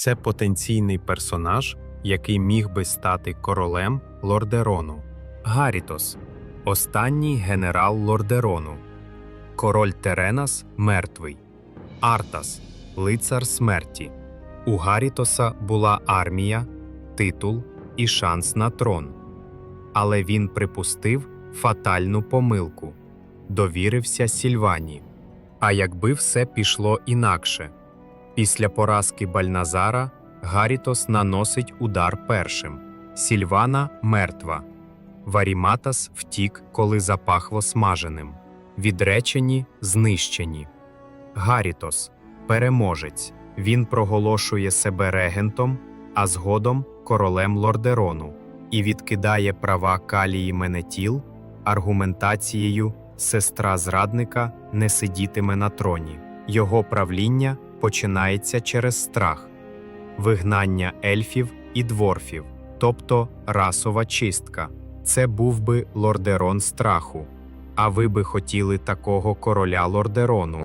Це потенційний персонаж, який міг би стати королем Лордерону. Гарітос останній генерал Лордерону. Король Теренас мертвий. Артас лицар смерті. У Гарітоса була армія, титул і шанс на трон. Але він припустив фатальну помилку довірився Сільвані. А якби все пішло інакше, після поразки Бальназара Гарітос наносить удар першим. Сільвана мертва. Варіматас втік, коли запахло смаженим. Відречені, знищені. Гарітос переможець. Він проголошує себе регентом, а згодом королем Лордерону і відкидає права Калії Менетіл аргументацією сестра зрадника не сидітиме на троні. Його правління починається через страх, вигнання ельфів і дворфів, тобто расова чистка. Це був би лордерон страху. А ви би хотіли такого короля лордерону.